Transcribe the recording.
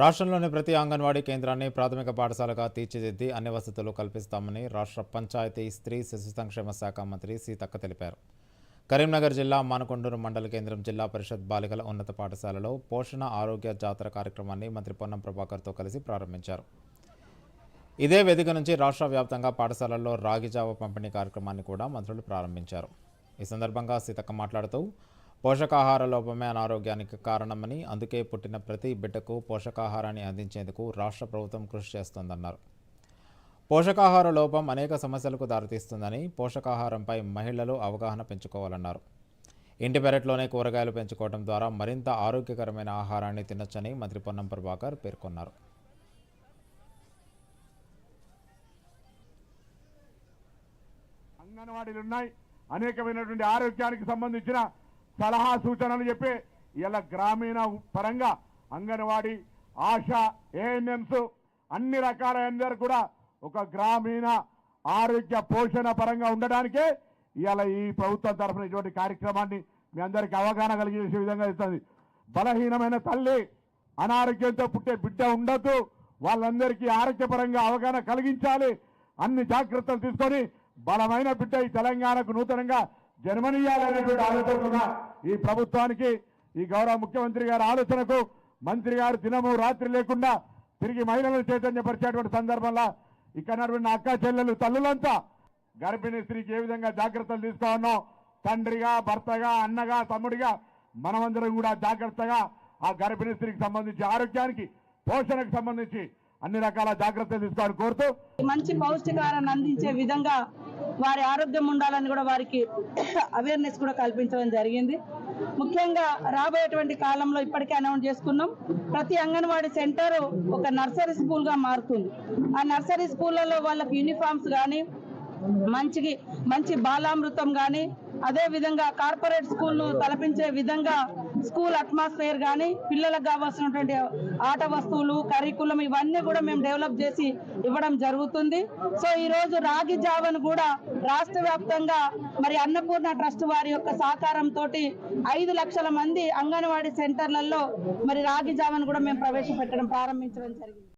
రాష్ట్రంలోని ప్రతి అంగన్వాడీ కేంద్రాన్ని ప్రాథమిక పాఠశాలగా తీర్చిదిద్ది అన్ని వసతులు కల్పిస్తామని రాష్ట్ర పంచాయతీ స్త్రీ శిశు సంక్షేమ శాఖ మంత్రి సీతక్క తెలిపారు. కరీంనగర్ జిల్లా మానకొండూరు మండల కేంద్రం జిల్లా పరిషత్ బాలికల ఉన్నత పాఠశాలలో పోషణ ఆరోగ్య జాతర కార్యక్రమాన్ని మంత్రి పొన్నం ప్రభాకర్తో కలిసి ప్రారంభించారు. ఇదే వేదిక నుంచి రాష్ట్ర వ్యాప్తంగా పాఠశాలల్లో రాగిజావ పంపిణీ కార్యక్రమాన్ని కూడా మంత్రులు ప్రారంభించారు. ఈ సందర్భంగా సీతక్క మాట్లాడుతూ పోషకాహార లోపమే అనారోగ్యానికి కారణమని అందుకే పుట్టిన ప్రతి బిడ్డకు పోషకాహారాన్ని అందించేందుకు రాష్ట్ర ప్రభుత్వం కృషి చేస్తోందన్నారు. పోషకాహార లోపం అనేక సమస్యలకు దారితీస్తుందని పోషకాహారంపై మహిళలు అవగాహన పెంచుకోవాలన్నారు. ఇంటి పెరట్లోనే కూరగాయలు పెంచుకోవడం ద్వారా మరింత ఆరోగ్యకరమైన ఆహారాన్ని తినొచ్చని మంత్రి పొన్నం ప్రభాకర్ పేర్కొన్నారు. అంగన్వాడీలు ఉన్నాయి అనేకమైనటువంటి ఆరోగ్యానికి సంబంధించిన సలహా సూచనలు చెప్పి ఇలా గ్రామీణ పరంగా అంగన్వాడీ ఆశా ఏఎన్ఎంస్ అన్ని రకాల అందరూ కూడా ఒక గ్రామీణ ఆరోగ్య పోషణ పరంగా ఉండడానికే ఇవాళ ఈ ప్రభుత్వం తరఫున ఇటువంటి కార్యక్రమాన్ని మీ అందరికీ అవగాహన కలిగించే విధంగా ఇస్తుంది బలహీనమైన తల్లి అనారోగ్యంతో పుట్టే బిడ్డ ఉండొద్దు. వాళ్ళందరికీ ఆరోగ్యపరంగా అవగాహన కలిగించాలి. అన్ని జాగ్రత్తలు తీసుకొని బలమైన బిడ్డ ఈ తెలంగాణకు నూతనంగా జన్మనీయాలనేటువంటి ఆలోచన ఈ ప్రభుత్వానికి ఈ గౌరవ ముఖ్యమంత్రి గారి ఆలోచనకు మంత్రి గారు దినము రాత్రి లేకుండా తిరిగి మహిళలను చైతన్యపరిచేటువంటి సందర్భంలో ఇక్కడ అక్క చెల్లెలు తల్లులంతా గర్భిణీ స్త్రీకి ఏ విధంగా జాగ్రత్తలు తీసుకోవాలో తండ్రిగా భర్తగా అన్నగా తమ్ముడిగా మనమందరం కూడా జాగ్రత్తగా ఆ గర్భిణీ స్త్రీకి సంబంధించి ఆరోగ్యానికి పోషణకు సంబంధించి అన్ని రకాల జాగ్రత్తలు తీసుకోవాలని కోరుతూ మంచి పౌష్టికాహారాన్ని అందించే విధంగా వారి ఆరోగ్యం ఉండాలని కూడా వారికి అవేర్నెస్ కూడా కల్పించడం జరిగింది. ముఖ్యంగా రాబోయేటువంటి కాలంలో ఇప్పటికే అనౌన్స్ చేసుకున్నాం. ప్రతి అంగన్వాడీ సెంటర్ ఒక నర్సరీ స్కూల్గా మారుతుంది. ఆ నర్సరీ స్కూళ్ళలో వాళ్ళకి యూనిఫామ్స్ కానీ మంచికి మంచి బాలామృతం కానీ అదే విధంగా కార్పొరేట్ స్కూల్ తలపించే విధంగా స్కూల్ అట్మాస్ఫియర్ కానీ పిల్లలకు కావాల్సినటువంటి ఆట వస్తువులు కరికులం ఇవన్నీ కూడా మేము డెవలప్ చేసి ఇవ్వడం జరుగుతుంది. సో ఈ రోజు రాగి జావను కూడా రాష్ట్ర వ్యాప్తంగా మరి అన్నపూర్ణ ట్రస్ట్ వారి యొక్క సహకారంతో ఐదు లక్షల మంది అంగన్వాడీ సెంటర్లలో మరి రాగి జావను కూడా మేము ప్రవేశపెట్టడం ప్రారంభించడం జరిగింది.